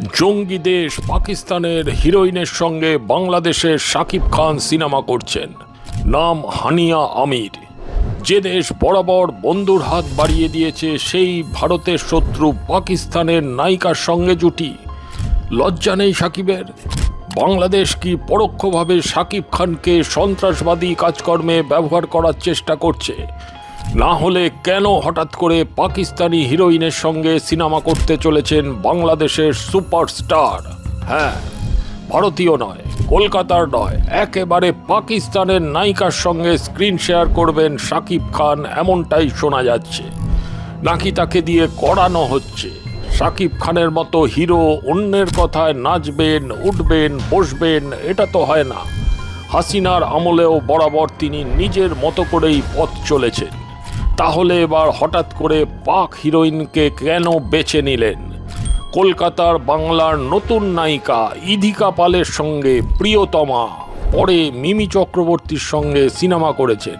জঙ্গি দেশ পাকিস্তানের হিরোইনের সঙ্গে বাংলাদেশের শাকিব খান সিনেমা করছেন। নাম হানিয়া আমির। যে দেশ বরাবর বন্ধুর হাত বাড়িয়ে দিয়েছে, সেই ভারতের শত্রু পাকিস্তানের নায়িকার সঙ্গে জুটি। লজ্জা নেই সাকিবের বাংলাদেশ কি পরোক্ষভাবে সাকিব খানকে সন্ত্রাসবাদী কাজকর্মে ব্যবহার করার চেষ্টা করছে? না হলে কেন হঠাৎ করে পাকিস্তানি হিরোইনের সঙ্গে সিনেমা করতে চলেছেন বাংলাদেশের সুপারস্টার? হ্যাঁ ভারতীয় নয়, কলকাতার নয়, একেবারে পাকিস্তানের নায়িকার সঙ্গে স্ক্রিন শেয়ার করবেন সাকিব খান, এমনটাই শোনা যাচ্ছে। নাকি তাকে দিয়ে করানো হচ্ছে? সাকিব খানের মতো হিরো অন্যের কথায় নাচবেন, উঠবেন, বসবেন, এটা তো হয় না। হাসিনার আমলেও বরাবর তিনি নিজের মতো করেই পথ চলেছেন। তাহলে এবার হঠাৎ করে পাক হিরোইনকে কেন বেছে নিলেন? কলকাতার বাংলার নতুন নায়িকা ইধিকা পালের সঙ্গে প্রিয়তমা, পরে মিমি চক্রবর্তীর সঙ্গে সিনেমা করেছেন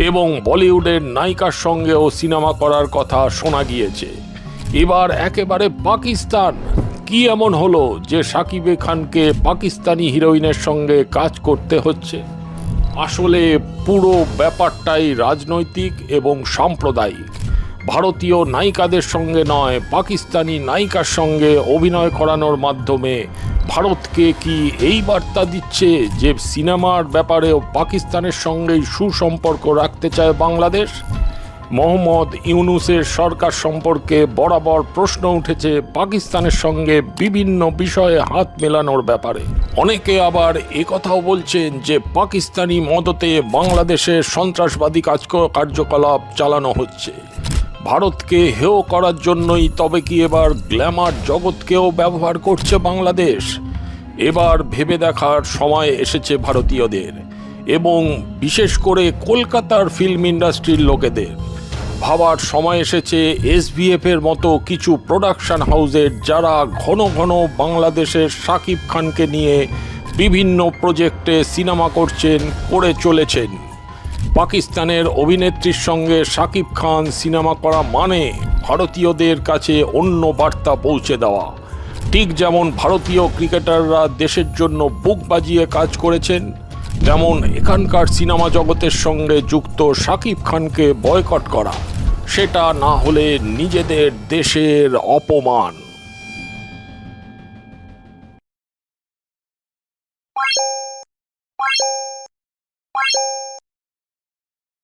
এবং বলিউডের নায়িকার সঙ্গেও সিনেমা করার কথা শোনা গিয়েছে। এবার একেবারে পাকিস্তান। কি এমন হলো যে সাকিবে খানকে পাকিস্তানি হিরোইনের সঙ্গে কাজ করতে হচ্ছে? আসলে পুরো ব্যাপারটাই রাজনৈতিক এবং সাম্প্রদায়িক। ভারতীয় নায়িকাদের সঙ্গে নয়, পাকিস্তানি নায়িকার সঙ্গে অভিনয় করানোর মাধ্যমে ভারতকে কি এই বার্তা দিচ্ছে যে সিনেমার ব্যাপারেও পাকিস্তানের সঙ্গেই সুসম্পর্ক রাখতে চায় বাংলাদেশ? মোহাম্মদ ইউনুসের সরকার সম্পর্কে বরাবর প্রশ্ন উঠেছে পাকিস্তানের সঙ্গে বিভিন্ন বিষয়ে হাত মেলানোর ব্যাপারে। অনেকে আবার কথাও বলছেন যে পাকিস্তানি মদতে বাংলাদেশের সন্ত্রাসবাদী কাজ কার্যকলাপ চালানো হচ্ছে। ভারতকে হেয় করার জন্যই তবে কি এবার গ্ল্যামার জগৎকেও ব্যবহার করছে বাংলাদেশ? এবার ভেবে দেখার সময় এসেছে ভারতীয়দের এবং বিশেষ করে কলকাতার ফিল্ম ইন্ডাস্ট্রির লোকেদের। ভাবার সময় এসেছে এসবিএফ এর মতো কিছু প্রোডাকশন হাউসের যারা ঘন ঘন বাংলাদেশের সাকিব খানকে নিয়ে বিভিন্ন প্রজেক্টে সিনেমা করছেন, করে চলেছেন। পাকিস্তানের অভিনেত্রীর সঙ্গে সাকিব খান সিনেমা করা মানে ভারতীয়দের কাছে অন্য বার্তা পৌঁছে দেওয়া। ঠিক যেমন ভারতীয় ক্রিকেটাররা দেশের জন্য বুক বাজিয়ে কাজ করেছেন যেমন এখানকার সিনেমা জগতের সঙ্গে যুক্ত শাকিব খানকে বয়কট করা, সেটা না হলে নিজেদের দেশের অপমান।